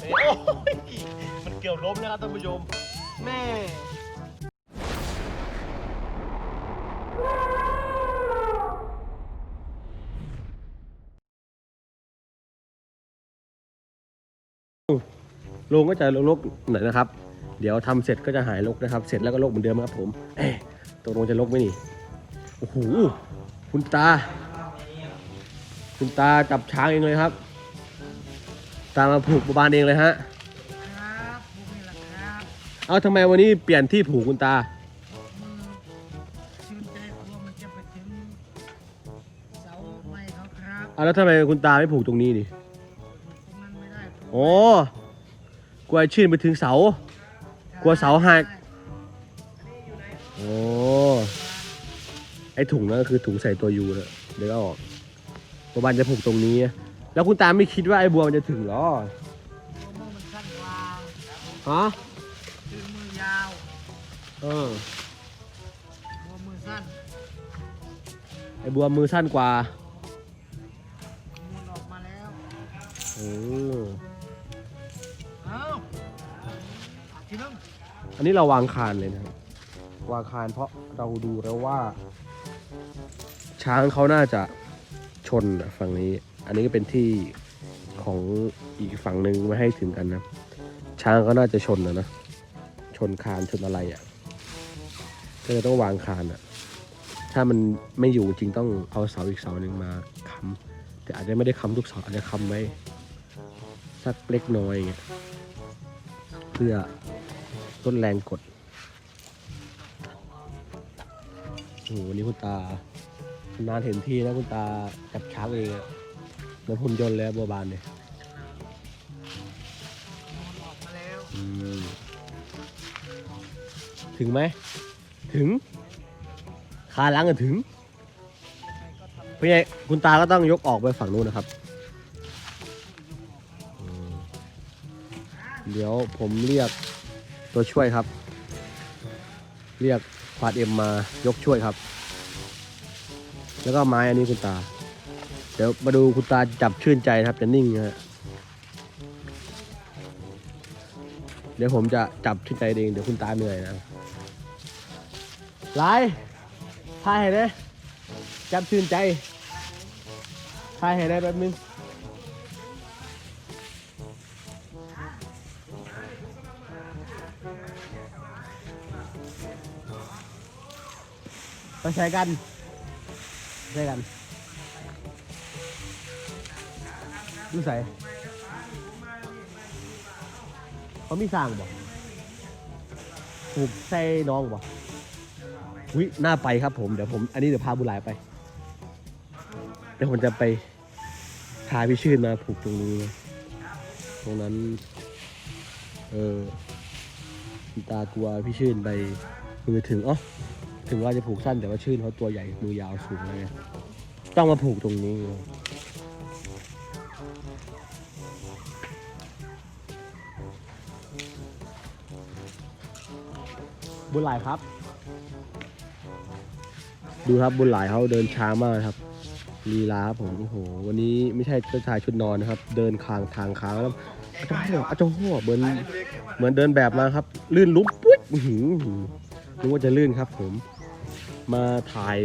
โอ้ยมันเกี่ยวล้มแล้วครับท่านผู้ชมแม่ลงก็จะลกหน่อยนะครับ เดี๋ยวทำเสร็จก็จะหายลกนะครับ เสร็จแล้วก็ลกเหมือนเดิมครับผมเอ๊ะตกลงจะลกไหมนี่ โอ้โห คุณตา คุณตาจับช้างเองเลยครับ ตามมาผูกบานเองเลยฮะ ครับผมนี่แหละครับเอาทำไมวันนี้เปลี่ยนที่ผูกคุณตาอืมชื่นใจกลัวมันจะไปถึงเสาไม้เขาครับเอาแล้วทำไมคุณตาไม่ผูกตรงนี้นี่ตรงนั้นไม่ได้ผมโอ้กลัวไอ้ชื่นไปถึงเสา กลัวเสาหัก โอ้ไอถุงนั่นก็คือถุงใส่ตัวยูนะเดี๋ยวก็ออกบัวบานจะผูกตรงนี้ แล้วคุณตาไม่คิดว่าไอ้บัวมันจะถึงเหรอตัวมือมันสั้นกว่าฮะคือมือยาวเออตัวมือสั้นไอ้บัวมือสั้นกว่ามูลออกมาแล้วโอ้เอ้าอะทีนึงอันนี้เราวางคานเลยนะครับวางคานเพราะเราดูแล้วว่า ช้างเขาน่าจะชนอะฝั่งนี้ อันนี้ก็เป็นที่ของอีกฝั่งหนึ่งไม่ให้ถึงกันนะ ช้างก็น่าจะชนนะนะ ชนคานชนอะไรอะ่ะ ก็เลยต้องวางคานอะ่ะ ถ้ามันไม่อยู่จริงต้องเอาเสาอีกเสาหนึ่งมาค้ำแต่อาจจะไม่ได้ค้ำทุกเสาอาจจะค้ำไว้สักเล็กน้อยเงี้ยเพื่อลดแรงกดโอ้โหวันนี้คุณตานานเห็นที่นะคุณตาจับช้างเองอะ เหมือนหุ่นยนต์เลยอะบัวบานเนี่ยมูลออกมาแล้วอืมถึงไหม ถึงคาล้างกันถึงพี่ใหญ่คุณตาก็ต้องยกออกไปฝั่งนู้นนะครับอืมเดี๋ยวผมเรียกตัวช่วยครับ เรียกควาดเอ็มมายกช่วยครับ แล้วก็ไม้อันนี้คุณตาเดี๋ยวมาดูคุณตาจับชื่นใจนะครับ จะนิ่งนะฮะเดี๋ยวผมจะจับชื่นใจเองเดี๋ยวคุณตาเหนื่อยนะไลายถ่ายให้ได้จับชื่นใจถ่ายให้ได้แป๊บนึงไปใช้กันใช้กัน ดูใส่เขามีสร้างบ่ปลูกใส่น้องบ่วิหน่าไปครับผม เดี๋ยวผม อันนี้เดี๋ยวพาบุหลายไป เดี๋ยวผมจะไปพาพี่ชื่นมาผูกตรงนี้นะตรงนั้น เออตากลัวพี่ชื่นไปมือถึงอ๋อถึงว่าจะผูกสั้นแต่ว่าชื่นเขาตัวใหญ่มือยาวสูงเลยต้องมาผูกตรงนี้ บุญหลายครับ ดูครับบุญหลายเขาเดินช้ามากครับลีลาครับผมโอ้โหวันนี้ไม่ใช่เจ้าชายชุดนอนนะครับ เดินคางทางค้างแล้วอาจารย์อาจารย์หัวเหมือนเหมือนเดินแบบมาครับ ลื่นลุ้มปุ๊บอื้อหือนึกว่าจะลื่นครับ ผม มาถ่าย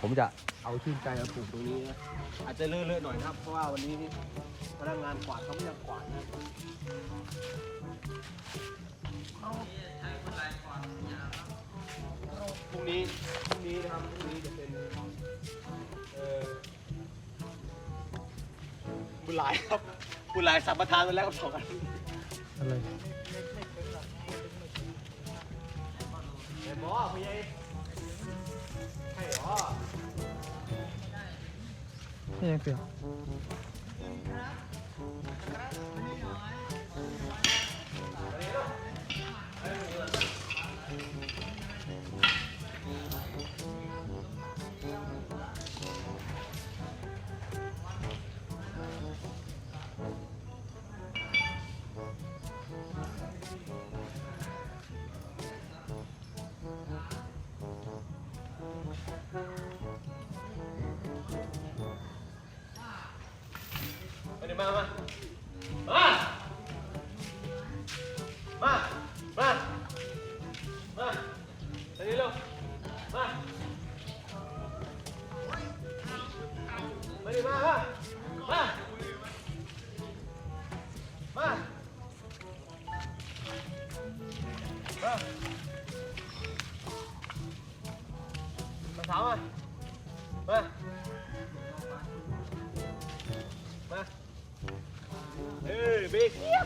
ผมจะเอาชื่นใจมาผูกตรงนี้นะอาจจะเลอะๆหน่อยนะครับ เพราะว่าวันนี้พนักงานกวาดเขาไม่อยากกวาดนะ พรุ่งนี้พรุ่งนี้นะครับพรุ่งนี้จะเป็นเอ่อบุญหลายครับบุญหลายสัมปทานไปแล้วครับสองอันอะไรเห็นบ่พี่ใหญ่ใช่เหรอนี่ยังเสีย มามามามามามาอันนี้เร็วมามาดิมามามามามา มาเท้ามามา มา เอ้ยบิ๊กโอ้ย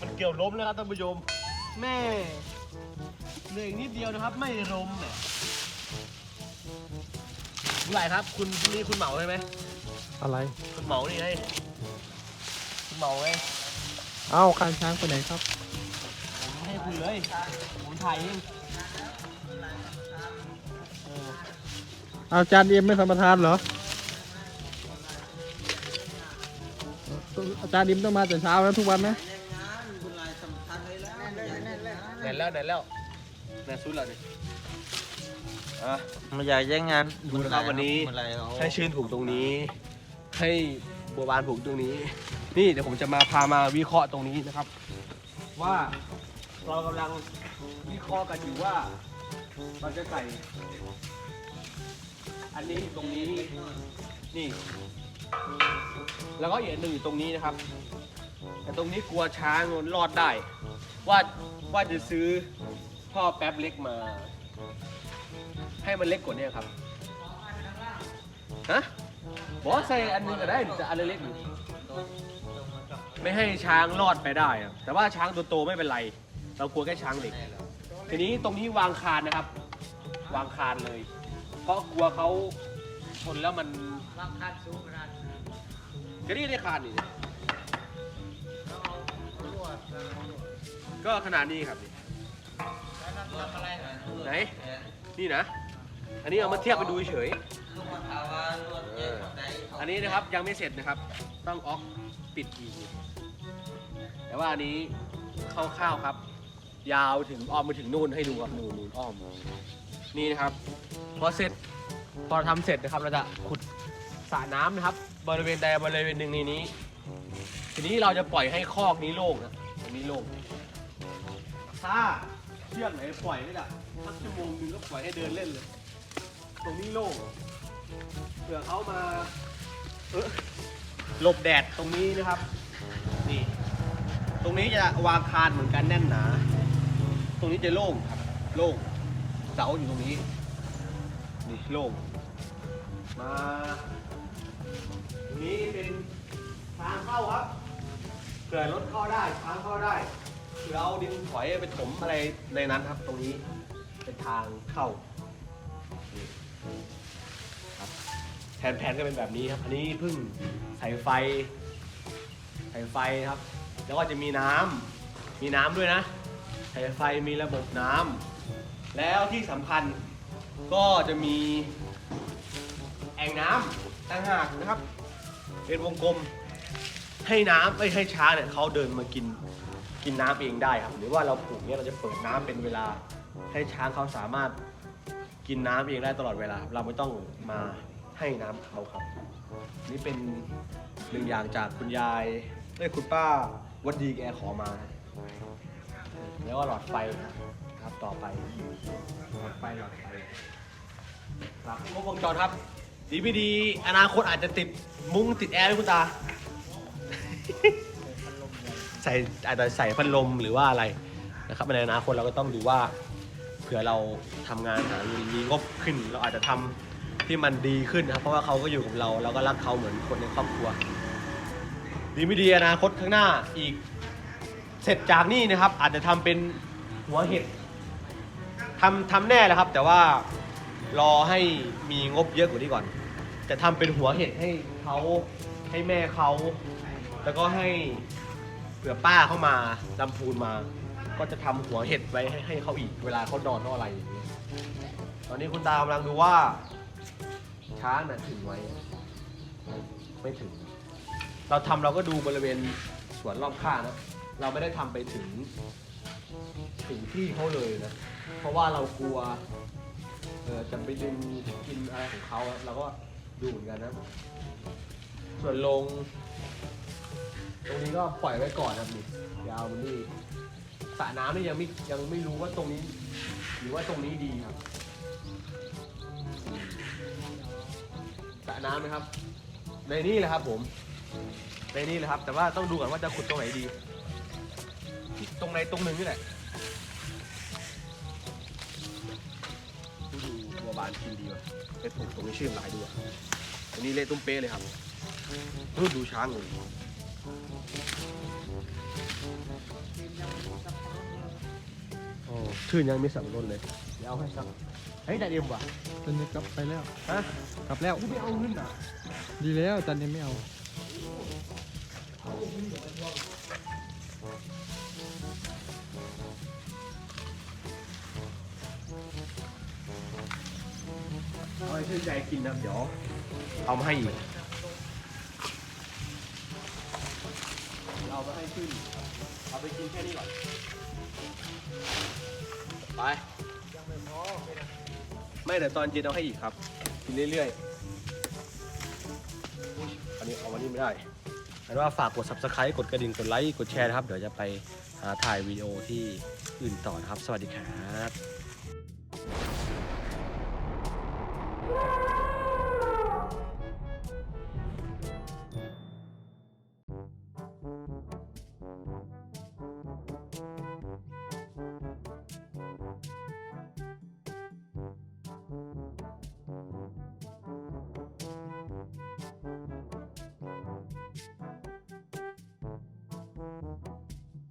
มันเกี่ยวล้มแล้วครับท่านผู้ชม แม่เหลืออีกนิดเดียวนะครับ ไม่ล้มเนี่ย คุณไหลครับ คุณนี่คุณเหมาใช่ไหมอะไรคุณเหมานี่ไงคุณเหมาไงเอ้าการช้างไปไหนครับ ผมไม่ให้คุณเลยผมถ่ายเองเออเอาจานเอ็มไม่สัมปทานเหรออาจารย์ดิมต้องมาแต่เช้าแล้วทุกวันนะไหนแล้วไหนแล้วไหนซุดแล้วนี่ อะ ไม่อยากแย่งงานดูนะครับวันนี้เมื่อไหร่เอาให้ชื่นผูกตรงนี้ ให้บัวบานผูกตรงนี้ นี่เดี๋ยวผมจะมาพามาวิเคราะห์ตรงนี้นะครับ ว่าเรากำลังวิเคราะห์กันอยู่ว่า เราจะใส่ อันนี้ตรงนี้นี่ แล้วก็อีกอันหนึ่งอยู่ตรงนี้นะครับ แต่ตรงนี้กลัวช้างมันรอดได้ ว่าว่าจะซื้อท่อแป๊บเล็กมา ให้มันเล็กกว่านี้ครับฮะบอกว่าใส่อันนึงก็ได้แต่อันเล็กๆอยู่ไม่ให้ช้างรอดไปได้อะแต่ว่าช้างตัวโตไม่เป็นไร เรากลัวแค่ช้างเล็ก ทีนี้ตรงนี้วางคานนะครับ วางคานเลย เพราะกลัวเขาชนแล้วมันวางคันสูงขนาดก็นี่ได้คานนี่เราเอก็ขนาดนี้ครับนี่ไหน นี่นะ อันนี้เอามาเทียบไปดูเฉยลูกมะพร้าวว่าลวดแยกกับใดอันนี้นะครับยังไม่เสร็จนะครับ ต้องออกปิดอีก แต่ว่าอันนี้คร่าวๆครับ ยาวถึงอ้อมไปถึงนู่นให้ดูครับนู่นนู่นอ้อม นี่นะครับ พอเสร็จพอทำเสร็จนะครับเราจะขุดสระน้ำนะครับ บริเวณใดบริเวณหนึ่งในนี้ ทีนี้เราจะปล่อยให้คอกนี้โล่งนะตรงนี้โล่งถ้าเชือกไหนปล่อยไม่ได้สักชั่วโมงหนึงก็ปล่อยให้เดินเล่นเลย ตรงนี้โล่งเผื่อเขามาเออหลบแดดตรงนี้นะครับ นี่ ตรงนี้จะวางคานเหมือนกันแน่นหนา ตรงนี้จะโล่งครับ โล่ง เสาอยู่ตรงนี้ นี่โล่ง มาตรงนี้เป็นทางเข้าครับ เผื่อรถเข้าได้ ทางเข้าได้เผื่อเอาดินถอยไปถมอะไรในนั้นครับ ตรงนี้ เป็นทางเข้า แผนๆก็เป็นแบบนี้ครับ อันนี้เพิ่งใส่ไฟใส่ไฟครับ แล้วก็จะมีน้ำมีน้ำด้วยนะใส่ไฟมีระบบน้ำแล้วที่สำคัญก็จะมีแอ่งน้ำต่างหากนะครับ เป็นวงกลมให้น้ำไม่ให้ช้างเนี่ยเขาเดินมากินกินน้ำเองได้ครับ หรือว่าเราปลูกเนี่ยเราจะเปิดน้ำเป็นเวลาให้ช้างเขาสามารถ กินน้ำเองได้ตลอดเวลา เราไม่ต้องมาให้น้ำเขาครับ นี่เป็นหนึ่งอย่างจากคุณยายเอ้ยคุณป้าวันดีแกขอมา แล้วก็หลอดไฟครับต่อไปหลอดไฟหลอดไฟครับครบวงจรครับ ดีไม่ดีอนาคตอาจจะติดมุ้งติดแอร์ด้วยคุณตา ใส่อาจจะใส่พัดลมหรือว่าอะไรนะครับในอนาคตเราก็ต้องดูว่า เผื่อเราทำงานหาเงินมีงบขึ้น เราอาจจะทำที่มันดีขึ้นนะครับ เพราะว่าเขาก็อยู่กับเราเราก็รักเขาเหมือนคนในครอบครัว ดีไม่ดีอนาคตข้างหน้าอีก เสร็จจากนี่นะครับ อาจจะทำเป็นหัวเห็ดทำทำแน่แหละครับ แต่ว่ารอให้มีงบเยอะกว่านี้ก่อน จะทำเป็นหัวเห็ดให้เขาให้แม่เขาแล้วก็ให้เผื่อป้าเข้ามาลำพูนมา ก็จะทำหัวเห็ดไว้ให้ให้เขาอีกเวลาเขานอนเขาอะไรอย่างเงี้ยตอนนี้คุณตากำลังดูว่า ช้างน่ะถึงไหมไม่ถึง เราทำเราก็ดูบริเวณสวนรอบข้างนะ เราไม่ได้ทำไปถึง ถึงที่เขาเลยนะ เพราะว่าเรากลัวเออจะไปดึงกินอะไรของเขาอะเราก็ดูเหมือนกันนะ ส่วนลง ตรงนี้ก็ปล่อยไว้ก่อนนะครับนี่ยาวมันนี่ สระน้ำนี่ยังไม่ยังไม่รู้ว่าตรงนี้ หรือว่าตรงนี้ดีครับสระน้ำนะครับ ในนี่แหละครับผม ในนี่แหละครับ แต่ว่าต้องดูก่อนว่าจะขุดตรงไหนดี ตรงไหนตรงหนึ่งนี่แหละดูบัวบานกินดีว่ะไปปลูกตรงนี้ชื่อหลายดีว่ะอันนี้เละตุ้มเป๊ะเลยครับดูช้างเลย โอ้ชื่นยังไม่สับปะรดเลย เดี๋ยวเอาให้สักเฮ้ยแต่เอ็มว่ะจันเอ็มกลับไปแล้ว ฮะกลับแล้วไม่เอาเงินอะ ดีแล้วจันเอ็มไม่เอา เอาให้ชื่นใจกินนะเดี๋ยวเอามาให้อีก เอามาให้ชื่นเอาไปกินแค่นี้ก่อน ไป ไม่แต่ตอนเย็นเอาให้อีกครับ กินเรื่อยๆ อันนี้เอาวันนี้ไม่ได้อันว่าฝากกด subscribe กดกระดิ่ง กดไลค์ กดแชร์นะครับ เดี๋ยวจะไปหาถ่ายวิดีโอที่อื่นต่อนะครับ สวัสดีครับ